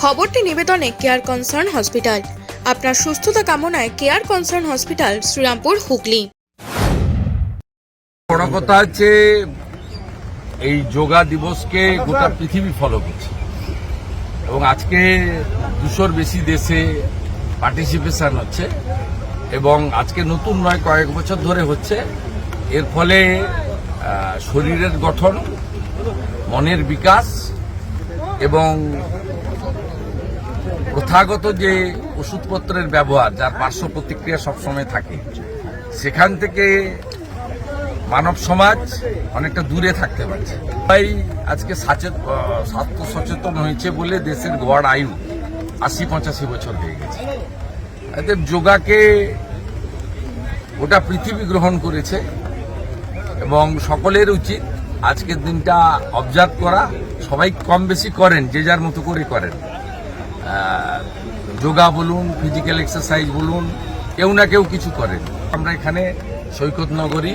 খবরটি নিবেদনে care concern hospital আপনার সুস্থতা কামনায় care concern hospital Srirampur, Hooghly. বড় কথা হচ্ছে, এই যোগা দিবসকে গোটা পৃথিবী ফলো করছে। এবং আজকে দুশোর বেশি দেশে পার্টিসিপেশন হচ্ছে। এবং আজকে নতুন নয়, কয়েক বছর ধরে হচ্ছে। এর ফলে শরীরের গঠন, মনের বিকাশ এবং প্রথাগত যে ওষুধপত্রের ব্যবহার, যার পার্শ্ব প্রতিক্রিয়া সবসময় থাকে, সেখান থেকে মানব সমাজ অনেকটা দূরে থাকতে পারছে। তাই আজকে স্বাস্থ্য সচেতন হয়েছে বলে দেশের গড় আয়ু আশি পঁচাশি বছর হয়ে গেছে। এতে যোগাকে গোটা পৃথিবী গ্রহণ করেছে এবং সকলের উচিত আজকের দিনটা অবজার্ভ করা। সবাই কম বেশি করেন, যে যার মতো করে করেন। যোগা বলুন ফিজিক্যাল এক্সারসাইজ বলুন, কেউ না কেউ কিছু করেন। আমরা এখানে সৈকত নগরী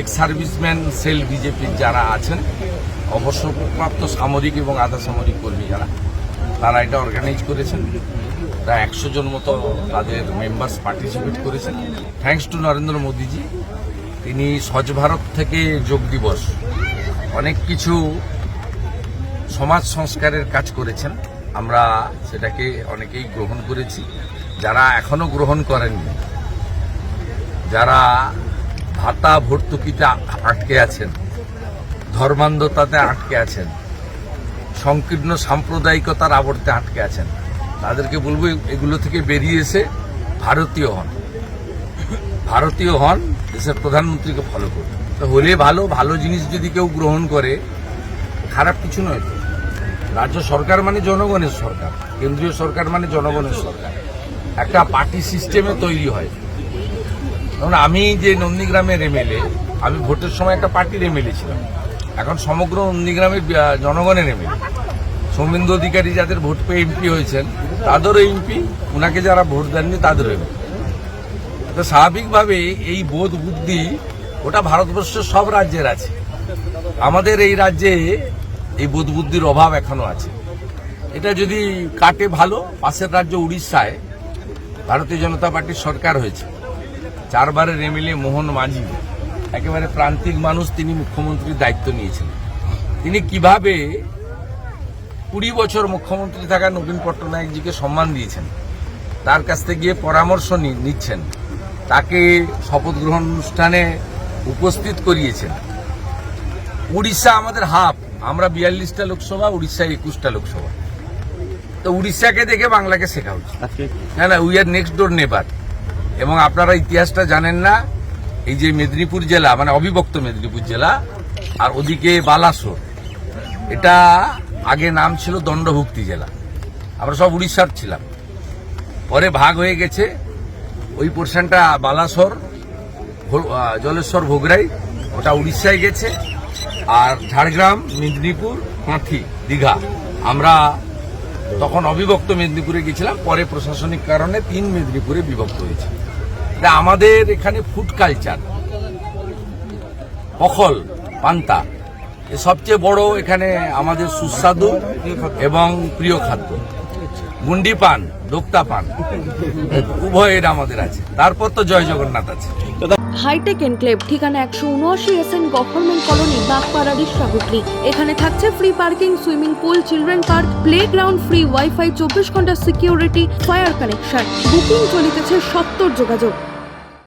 এক্স সার্ভিসম্যান সেল বিজেপির যারা আছেন, অবসরপ্রাপ্ত সামরিক এবং আধা সামরিক কর্মী যারা, তারা এটা অর্গানাইজ করেছেন। প্রায় একশো জন মতো তাদের মেম্বার্স পার্টিসিপেট করেছেন। থ্যাংকস টু নরেন্দ্র মোদীজি, তিনি স্বচ্ছ ভারত থেকে যোগ দিবস, অনেক কিছু সমাজ সংস্কারের কাজ করেছেন। আমরা সেটাকে অনেকেই গ্রহণ করেছি। যারা এখনও গ্রহণ করেননি, যারা ভাতা ভর্তুকিতে আটকে আছেন, ধর্মান্ধতাতে আটকে আছেন, সংকীর্ণ সাম্প্রদায়িকতার আবর্তে আটকে আছেন, তাদেরকে বলব এগুলো থেকে বেরিয়ে এসে ভারতীয় হন। ভারতীয় হন, দেশের প্রধানমন্ত্রীকে ফলো করুন। তো হলে ভালো ভালো জিনিস যদি কেউ গ্রহণ করে, খারাপ কিছু নয় রাজ্য সরকার মানে জনগণের সরকার, কেন্দ্রীয় সরকার মানে জনগণের সরকার। একটা পার্টি সিস্টেমে তৈরি হয়। যেমন আমি যে নন্দীগ্রামের এমএলএ, আমি ভোটের সময় একটা পার্টির এমএলএ ছিলাম। এখন সমগ্র নন্দীগ্রামের জনগণের এমএলএ। সৌমেন্দু অধিকারী যাদের ভোট পেয়ে এমপি হয়েছেন, তাদেরও এমপি ওনাকে যারা ভোট দেননি, তাদেরও এমপি। তো স্বাভাবিকভাবে এই বোধ বুদ্ধি, ওটা ভারতবর্ষের সব রাজ্যের আছে। আমাদের এই রাজ্যে এই বোধ বুদ্ধির অভাব এখনও আছে। এটা যদি কাটে ভালো, পাশের রাজ্য উড়িষ্যায় ভারতীয় জনতা পার্টির সরকার হয়েছে। চারবারের এমএলএ মোহন মাঝি, একেবারে প্রান্তিক মানুষ তিনি মুখ্যমন্ত্রীর দায়িত্ব নিয়েছেন। তিনি কীভাবে কুড়ি বছর মুখ্যমন্ত্রী থাকা নবীন পট্টনায়কজিকে সম্মান দিয়েছেন, তার কাছ থেকে গিয়ে পরামর্শ নিচ্ছেন, তাকে শপথ গ্রহণ অনুষ্ঠানে উপস্থিত করিয়েছেন। উড়িষ্যা আমাদের হাফ আমরা বিয়াল্লিশটা লোকসভা উড়িষ্যায় একুশটা লোকসভা। তো উড়িষ্যাকে দেখে বাংলাকে শেখা উচিত। না না উই আর নেক্সট ডোর নেবার এবং আপনারা ইতিহাসটা জানেন না এই যে মেদিনীপুর জেলা মানে অবিভক্ত মেদিনীপুর জেলা আর ওদিকে বালাসোর। এটা আগে নাম ছিল দণ্ডভুক্তি জেলা। আমরা সব উড়িষ্যার ছিলাম। পরে ভাগ হয়ে গেছে ওই পোর্শনটা বালাসোর জলেশ্বর ভোগরাই ওটা উড়িষ্যায় গেছে। আর ঝাড়গ্রাম, মেদিনীপুর, কাঁথি, দীঘা। আমরা তখন অবিভক্ত মেদিনীপুরে গেছিলাম, পরে প্রশাসনিক কারণে তিন মেদিনীপুরে বিভক্ত হয়েছে। আমাদের এখানে ফুড কালচার পখল, পান্তা সবচেয়ে বড় এখানে আমাদের সুস্বাদু এবং প্রিয় খাদ্য। গুন্ডি পান দোক্তা পান। উভয়ের আমাদের আছে। তারপর তো জয় জগন্নাথ আছে। হাইটেক এনক্লেভ ঠিকানা একশো উনআশি S N government colony Bagpara Rishra এখানে থাকছে free parking swimming pool children park playground free wifi চব্বিশ ঘণ্টা সিকিউরিটি ফায়ার কানেকশন বুকিং চলিতেছে সত্তর যোগাযোগ।